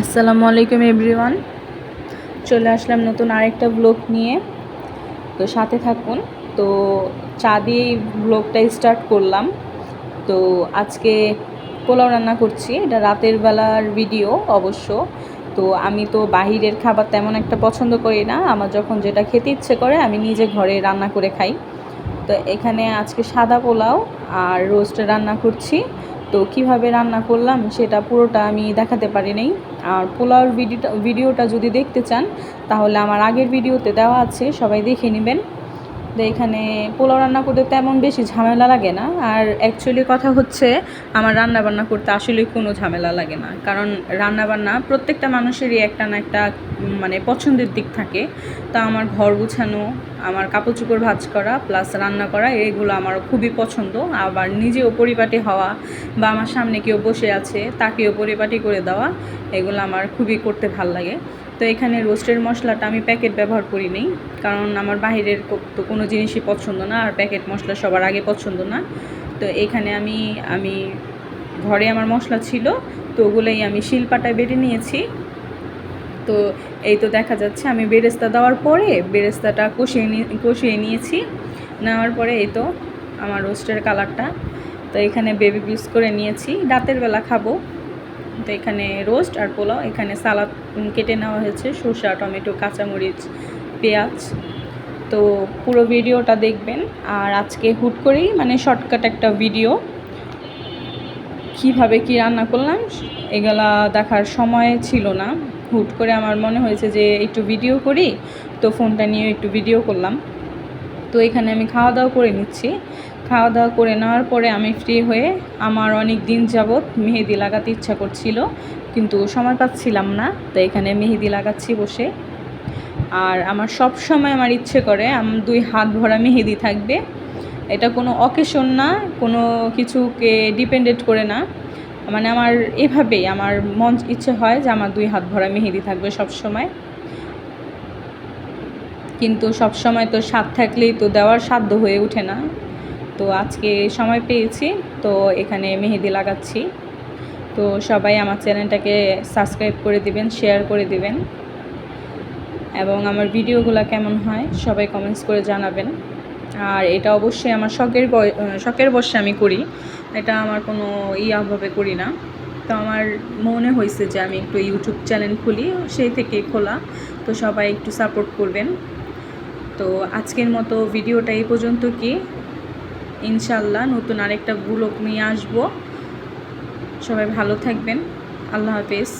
আসসালামু আলাইকুম, এভরিওয়ান। চলে আসলাম নতুন আরেকটা ব্লগ নিয়ে। তো সাথে থাকুন। তো চা দিয়েই ব্লগটা স্টার্ট করলাম। তো আজকে পোলাও রান্না করছি। এটা রাতের বেলার ভিডিও অবশ্য। তো আমি তো বাহিরের খাবার তেমন একটা পছন্দ করি না। আমার যখন যেটা খেতে ইচ্ছে করে, আমি নিজে ঘরে রান্না করে খাই। তো এখানে আজকে সাদা পোলাও আর রোস্ট রান্না করছি। তো কীভাবে রান্না করলাম সেটা পুরোটা আমি দেখাতে পারি নাই। আর পোলাওর ভিডিওটা ভিডিওটা যদি দেখতে চান, তাহলে আমার আগের ভিডিওতে দেওয়া আছে, সবাই দেখে নেবেন। তো এখানে পোলাও রান্না করতে তেমন বেশি ঝামেলা লাগে না। আর অ্যাকচুয়ালি কথা হচ্ছে, আমার রান্না বান্না করতে আসলে কোনো ঝামেলা লাগে না। কারণ রান্না বান্না প্রত্যেকটা মানুষেরই একটা না একটা মানে পছন্দের দিক থাকে। তা আমার ঘর গুছানো, আমার কাপড় চোপড় ভাজ করা প্লাস রান্না করা, এগুলো আমার খুবই পছন্দ। আবার নিজেও পরিপাটি হওয়া বা আমার সামনে কেউ বসে আছে, তাকেও পরিপাটি করে দেওয়া, এগুলো আমার খুবই করতে ভালো লাগে। তো এখানে রোস্টের মশলাটা আমি প্যাকেট ব্যবহার করি নি কারণ আমার বাইরের কো- তো কোনো জিনিসই পছন্দ না, আর প্যাকেট মশলা সবার আগে পছন্দ না। তো এখানে আমি আমি ঘরে আমার মশলা ছিল, তো ওগুলোই আমি শিলপাটায় বেটে নিয়েছি। তো এই তো দেখা যাচ্ছে আমি বেরেস্তা দেওয়ার পরে বেরেস্তাটা কষিয়ে কষিয়ে নিয়েছি। নেওয়ার পরে এই তো আমার রোস্টের কালারটা। তো এখানে বেবি পিস করে নিয়েছি, রাতের বেলা খাব। তো এখানে রোস্ট আর পোলাও। এখানে সালাদ কেটে নেওয়া হয়েছে। শসা টমেটো, কাঁচামরিচ, পেঁয়াজ। তো পুরো ভিডিওটা দেখবেন। আর আজকে হুট করেই মানে শর্টকাট একটা ভিডিও। কীভাবে কি রান্না করলাম, এগুলা দেখার সময় ছিল না। হুট করে আমার মনে হয়েছে যে একটু ভিডিও করি, তো ফোনটা নিয়ে একটু ভিডিও করলাম। তো এখানে আমি খাওয়া দাওয়া করে নিচ্ছি। খাওয়া দাওয়া করে নেওয়ার পরে আমি ফ্রি হয়ে আমার অনেক দিন যাবৎ মেহেদি লাগাতে ইচ্ছা করছিল, কিন্তু সময় পাচ্ছিলাম না, তো এখানে মেহেদি লাগাচ্ছি বসে। আর আমার সব সময় আমার ইচ্ছে করে আমার দুই হাত ভরা মেহেদি থাকবে। এটা কোনো অকেশন না, কোনো কিছুকে ডিপেন্ডেন্ট করে না। মানে আমার এভাবেই, আমার মন ইচ্ছে হয় যে আমার দুই হাত ভরা মেহেদি থাকবে সব সময়। কিন্তু সব সময় তো স্বাদ থাকলেই তো দেওয়ার সাধ্য হয়ে ওঠে না। তো আজকে সময় পেয়েছি, তো এখানে মেহেদি লাগাচ্ছি। তো সবাই আমার চ্যানেলটাকে সাবস্ক্রাইব করে দিবেন, শেয়ার করে দিবেন। এবং আমার ভিডিওগুলো কেমন হয় সবাই কমেন্টস করে জানাবেন। আর এটা অবশ্যই আমার শখের শখের বসে আমি করি। এটা আমার কোনো ইয়াভাবে করি না। তো আমার মনে হয়েছে যে আমি একটু ইউটিউব চ্যানেল খুলি, সেই থেকে খোলা। তো সবাই একটু সাপোর্ট করবেন। তো আজকের মতো ভিডিওটা এই পর্যন্ত কি? ইনশাল্লাহ নতুন আরেকটা ব্লগ নিয়ে আসব। সবাই ভালো থাকবেন। আল্লাহ হাফেজ।